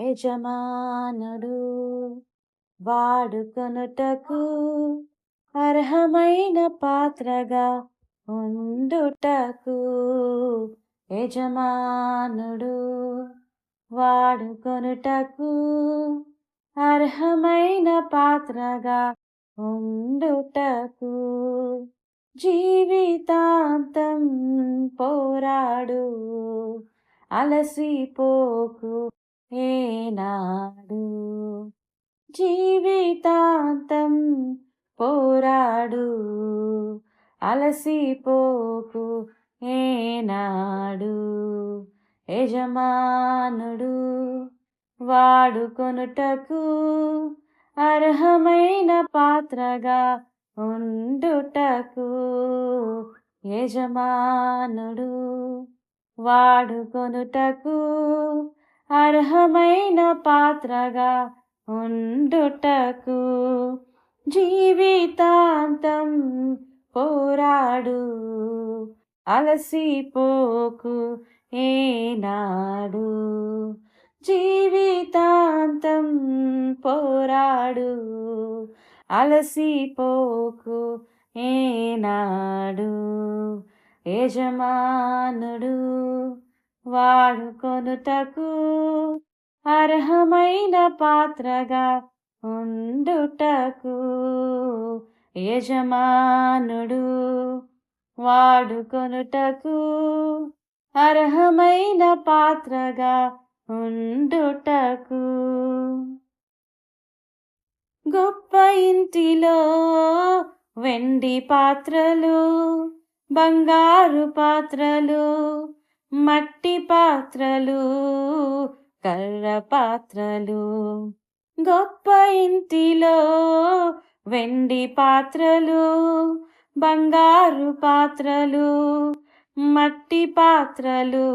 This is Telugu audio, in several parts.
యజమానుడు వాడుకొనుటకు అర్హమైన పాత్రగా ఉండుటకు యజమానుడు వాడుకొనుటకు అర్హమైన పాత్రగా ఉండుటకు జీవితాంతం పోరాడు అలసిపోకు ఏనాడు జీవితాంతం పోరాడు అలసిపోకు ఏనాడు యజమానుడు వాడుకొనుటకు అర్హమైన పాత్రగా ఉండుటకు. యజమానుడు వాడుకొనుటకు అర్హమైన పాత్రగా ఉండుటకు జీవితాంతం పోరాడు. అలసిపోకు ఏనాడు. జీవితాంతం పోరాడు. అలసిపోకు ఏనాడు. యజమానుడు వాడుకొనుటకు అర్హమైన పాత్రగా ఉండుటకు యజమానుడు. వాడుకొనుటకు అర్హమైన పాత్రగా ఉండుటకు గొప్ప ఇంటిలో వెండి పాత్రలు బంగారు పాత్రలు మట్టి పాత్రలు కర్ర పాత్రలు. గొప్ప ఇంటిలో వెండి పాత్రలు బంగారు పాత్రలు. మట్టి పాత్రలు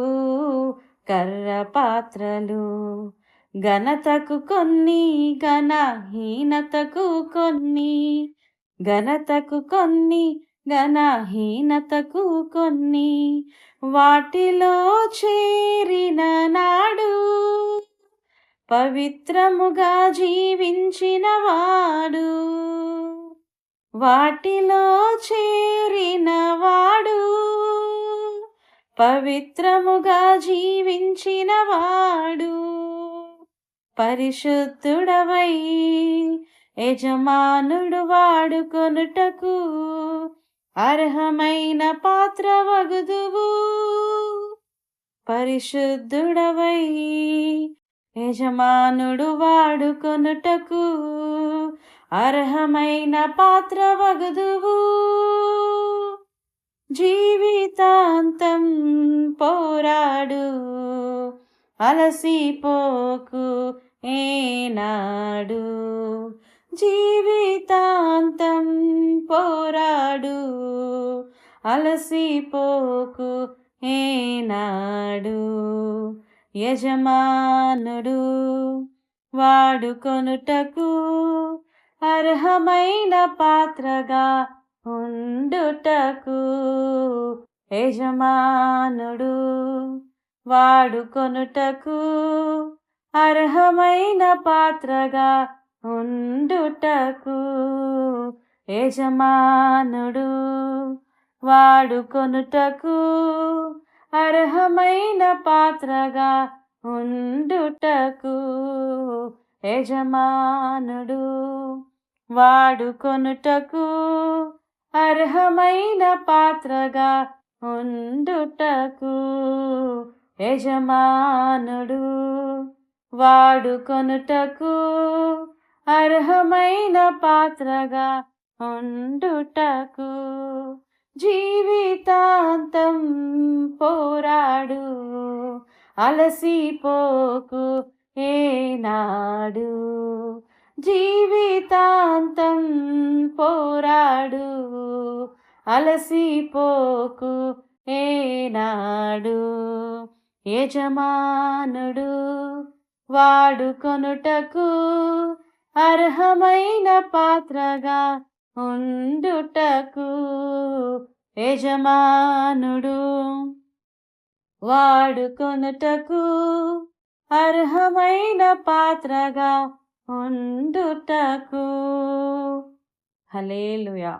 కర్ర పాత్రలు. ఘనతకు కొన్ని ఘనహీనతకు కొన్ని. ఘనతకు కొన్ని గణహీనతకు కొన్ని వాటిలో చేరిన నాడు పవిత్రముగా జీవించిన వాడు. వాటిలో చేరిన వాడు పవిత్రముగా జీవించిన వాడు. పరిశుద్ధుడవై యజమానుడు వాడుకొనుటకు అర్హమైన పాత్ర వగుదువు. పరిశుద్ధుడవై యజమానుడు వాడుకొనుటకు అర్హమైన పాత్ర వగుదువు. జీవితాంతం పోరాడు అలసిపోకు ఏనాడు. జీవితాంతం పోరాడు అలసిపోకు ఏనాడు యజమానుడు వాడుకొనుటకు అర్హమైన పాత్రగా ఉండుటకు. యజమానుడు వాడుకొనుటకు అర్హమైన పాత్రగా ఉండుటకు యజమానుడు వాడుకొనుటకు అర్హమైన పాత్రగా ఉండుటకు యజమానుడు వాడుకొనుటకు అర్హమైన పాత్రగా ఉండుటకు యజమానుడు వాడుకొనుటకు అర్హమైన పాత్రగా ఉండుటకు జీవితాంతం పోరాడు అలసిపోకు ఏనాడు జీవితాంతం పోరాడు అలసిపోకు ఏనాడు యజమానుడు వాడుకొనుటకు అర్హమైన పాత్రగా ఉండుటకు యజమానుడు. వాడుకొనుటకు అర్హమైన పాత్రగా ఉండుటకు. హలేలుయా